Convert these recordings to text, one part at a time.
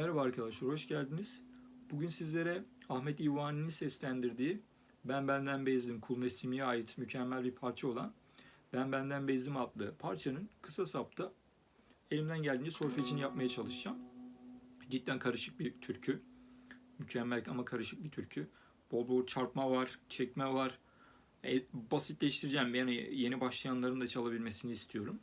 Merhaba arkadaşlar, hoş geldiniz. Bugün sizlere Ahmet İvani'nin seslendirdiği Ben Benden Bezdim Kul Nesimi'ye ait mükemmel bir parça olan Ben Benden Bezdim adlı parçanın kısa sapta elimden geldiğince solfejini yapmaya çalışacağım. Cidden karışık bir türkü. Mükemmel ama karışık bir türkü. Bol bol çarpma var, çekme var. E, basitleştireceğim. Yani yeni başlayanların da çalabilmesini istiyorum.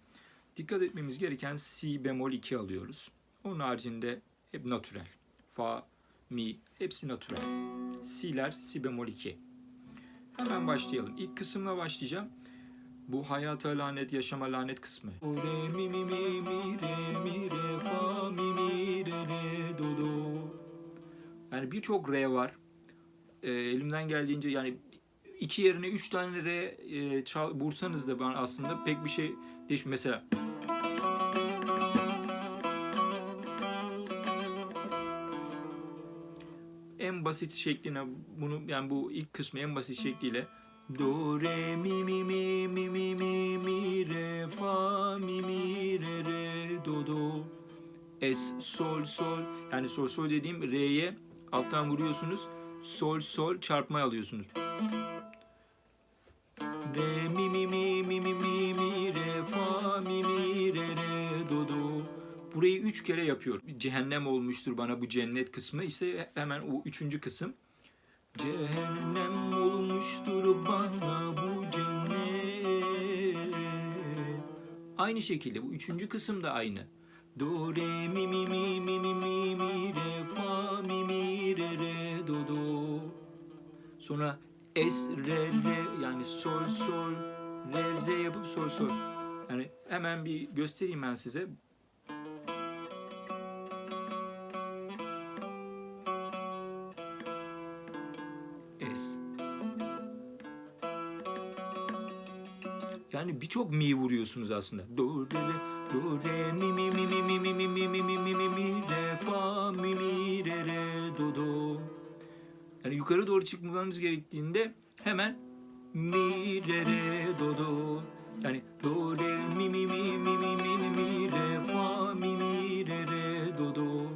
Dikkat etmemiz gereken Si bemol 2 alıyoruz. Onun haricinde hep natürel. Fa, mi hepsi natürel. Si'ler si bemol 2. Hemen başlayalım. İlk kısımla başlayacağım. Bu hayata lanet, yaşama lanet kısmı. Re mi mi mi mi re mi re fa mi mi re re do do. Yani birçok re var. Ee, elimden geldiğince yani iki yerine üç tane re e, çal, vursanız da ben aslında pek bir şey değiş. Mesela en basit şekline bunu yani bu ilk kısmı en basit şekliyle do re mi mi mi mi mi mi mi re fa mi mi re re do do es sol sol yani sol sol dediğim re'ye alttan vuruyorsunuz sol sol çarpma alıyorsunuz re mi mi mi mi Burayı üç kere yapıyor. Cehennem olmuştur bana bu cennet kısmı ise hemen o üçüncü kısım. Cehennem olmuştur bana bu cennet. Aynı şekilde bu üçüncü kısım da aynı. Do re mi mi mi mi mi mi mi re fa mi mi re re do do. Sonra es re re yani sol sol re re yapıp sol sol. Yani hemen bir göstereyim ben size. Birçok mi vuruyorsunuz aslında. Do re do re mi mi mi mi mi mi mi mi mi mi mi mi mi re fa mi mi re re do do. Yani yukarı doğru çıkmanız gerektiğinde hemen mi re re do do. Yani do re mi mi mi mi mi mi mi mi re fa mi mi re re do do.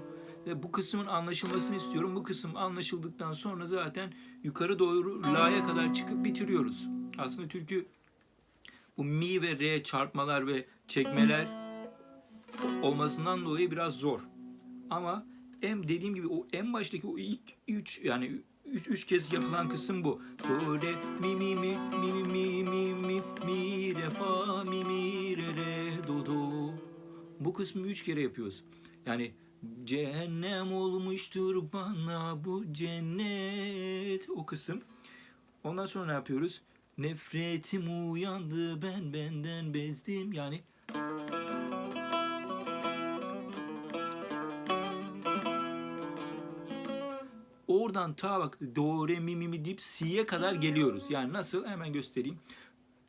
Ve bu kısmın anlaşılmasını istiyorum. Bu kısım anlaşıldıktan sonra zaten yukarı doğru la'ya kadar çıkıp bitiriyoruz. Aslında türkü bu mi ve re çarpmalar ve çekmeler olmasından dolayı biraz zor. Ama en dediğim gibi o en baştaki o ilk üç yani üç, üç kez yapılan kısım bu. Do re mi mi mi mi mi mi mi mi re fa mi mi re re do do. Bu kısmı üç kere yapıyoruz. Yani cehennem olmuştur bana bu cennet o kısım. Ondan sonra ne yapıyoruz? Nefretim uyandı ben benden bezdim yani Oradan ta bak do re mi mi mi deyip si'ye kadar geliyoruz. Yani nasıl hemen göstereyim.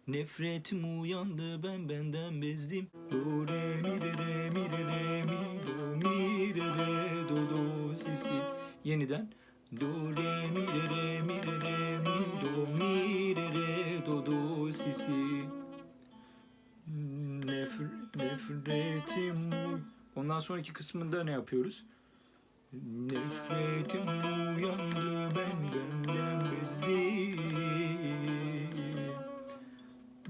Nefretim uyandı ben benden bezdim. Do re mi re re mi re re mi do mi re re do do si si. Yeniden. Do re mi re re mi re re do si si. Nefr nefretim Ondan sonraki kısmında ne yapıyoruz? Nefretim uyandı ben benden bezdim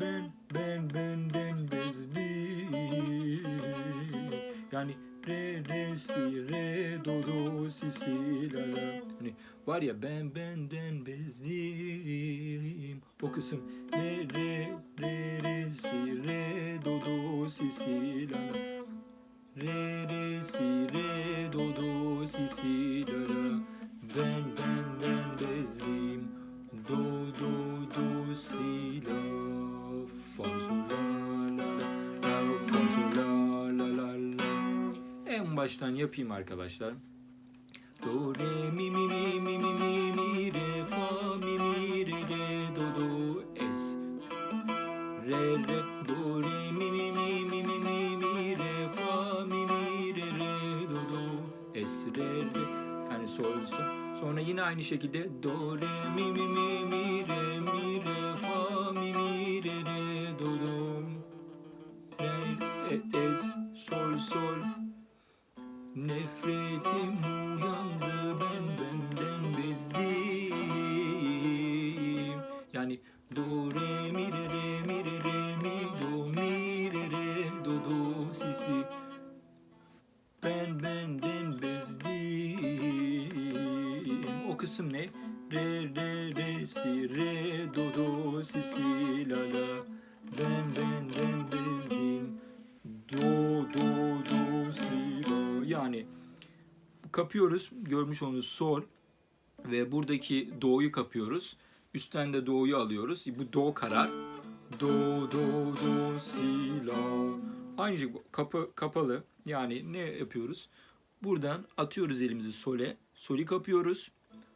Ben ben benden bezdim Yani re re si re do do si si la la Hani var ya ben benden bezdim O kısım re re re re si re do do si si la la Re re si re do do si si la la Ben benden bezdim Do do do si la Fa sol la la la fa la la la la. En baştan yapayım arkadaşlar. Do re mi mi mi mi mi aynı şekilde. Do re mi mi mi mi re mi re fa mi mi re re do do. Re e, es sol sol. Nefretim uyandı ben benden bezdim. Yani do re Re si re do do si si la la Ben benden bezdim Do do do si la Yani kapıyoruz görmüş olduğunuz sol ve buradaki do'yu kapıyoruz. Üstten de do'yu alıyoruz. Bu do karar. Do do do si la. Bu. kapı kapalı. Yani ne yapıyoruz? Buradan atıyoruz elimizi sole. Sol'i kapıyoruz.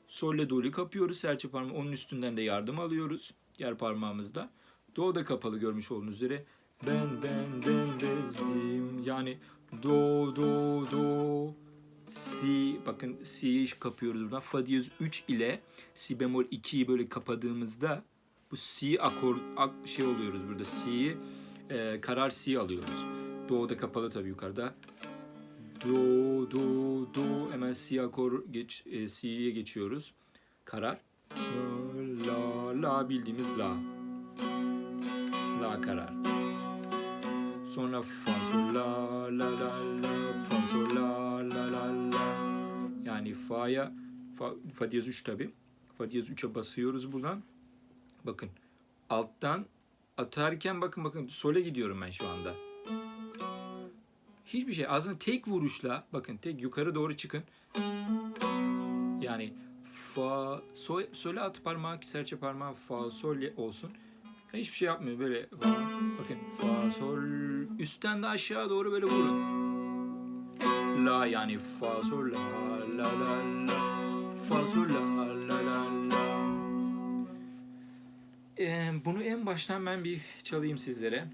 Sol'le do'yu kapıyoruz. Serçe parmağı onun üstünden de yardım alıyoruz. Diğer parmağımızda. Do da kapalı görmüş olduğunuz üzere. Ben benden bezdim. Yani do do do si bakın si'yi kapıyoruz buradan. Fa diyez 3 ile si bemol 2'yi böyle kapadığımızda bu si akor ak- şey oluyoruz burada. Si'yi e, karar si alıyoruz. Do da kapalı tabii yukarıda. Do do do hemen si akor geç e, si'ye geçiyoruz. Karar. La la bildiğimiz la. La karar. Sonra fa sol la la la la fa sol la la la la. Yani fa'ya fa, fa diyez 3 tabi. Fa diyez 3'e basıyoruz buradan. Bakın alttan atarken bakın bakın sole gidiyorum ben şu anda. Hiçbir şey aslında tek vuruşla bakın tek yukarı doğru çıkın. Yani fa sol, sole at parmağı serçe parmağı fa sol olsun. Hiçbir şey yapmıyor böyle. Bakın fa sol üstten de aşağı doğru böyle vurun. La yani fa sol la la la la fa sol la la la la. Ee, bunu en baştan ben bir çalayım sizlere.